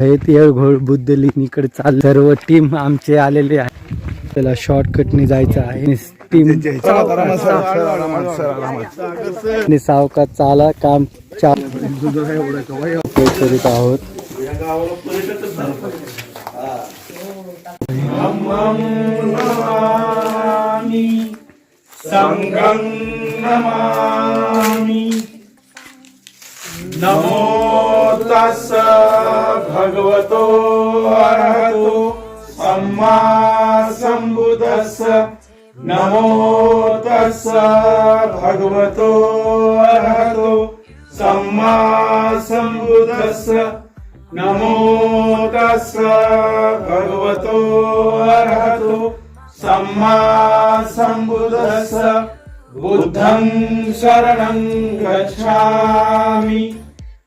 हे तिळघोळ बुद्ध लेणीकडे चाल सर्व टीम आमचे आलेले आहे त्याला शॉर्टकटने जायचं आहे टीम आणि सावकाश चाला काम चालू करीत आहोत नमो तस्स भगवतो अरहतो। सम्मा सम्बुद्धस्स नमो तस्स भगवतो अरहतो। सम्मा सम्बुद्धस्स नमो तस्स भगवतो अरहतो। सम्मा सम्बुद्धस्स बुद्धं शरणं गच्छामि।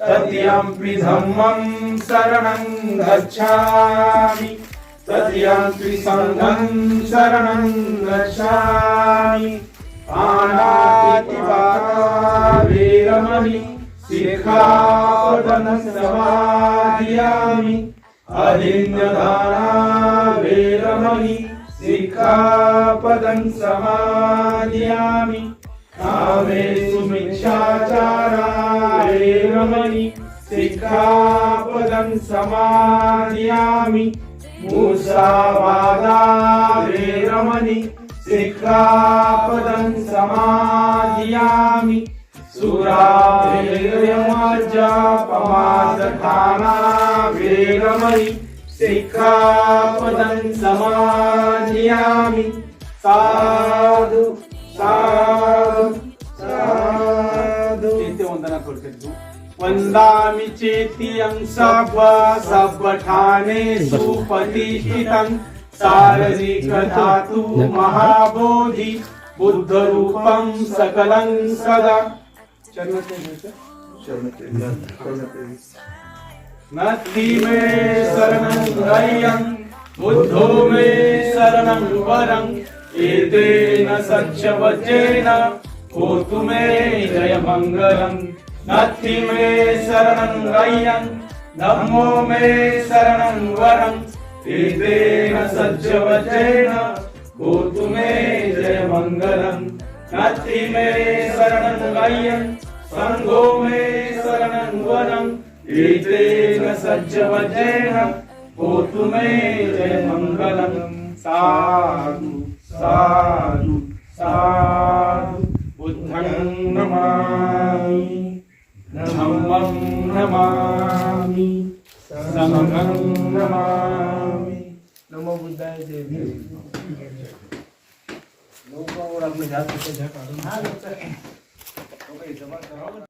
तृतीयम्पि धम्मं शरणं गच्छामि। तृतीयम्पि सङ्घं शरणं गच्छामि। पाणातिपाता वीरमणि शिखापदं समाधियामि वीरमणि शिखापदं समादयामि कामेषु मिच्छाचारा देहमयि सिक्खापदं समादयामि मूषावादारेरमणि सिक्खापदं समादयामि सुरायमजापमादधाना वेरमणि सिक्खापदं समादयामि सा करते वंदामि चेतियं सब सबठाने सुपतिष्ठितं। सारधिकधातु महाबोधि बुद्धरूपं सकलं सदा। नत्ति मे शरणं गय्यं बुद्धो मे शरणं वरम् एतेन सच्चवचेन होतु मे जयमङ्गलम्। नत्ति मे शरणं गय्यं धम्मो मे शरणं वरं। एतेन सच्चवचेन भूतु मे जयमङ्गलम्। नत्ति मे शरणं गय्यं सङ्गो मे शरणं वरम् एतेन सज्जवचेन भूतु मे जयमङ्गलम्। साधु साधु साधु। નમામિ સંઘં નમામિ નમો બુદ્ધાય જય ભીમ લોકો આપણે જાત જાત હા ડોક્ટર ઓકે જમા કરાવો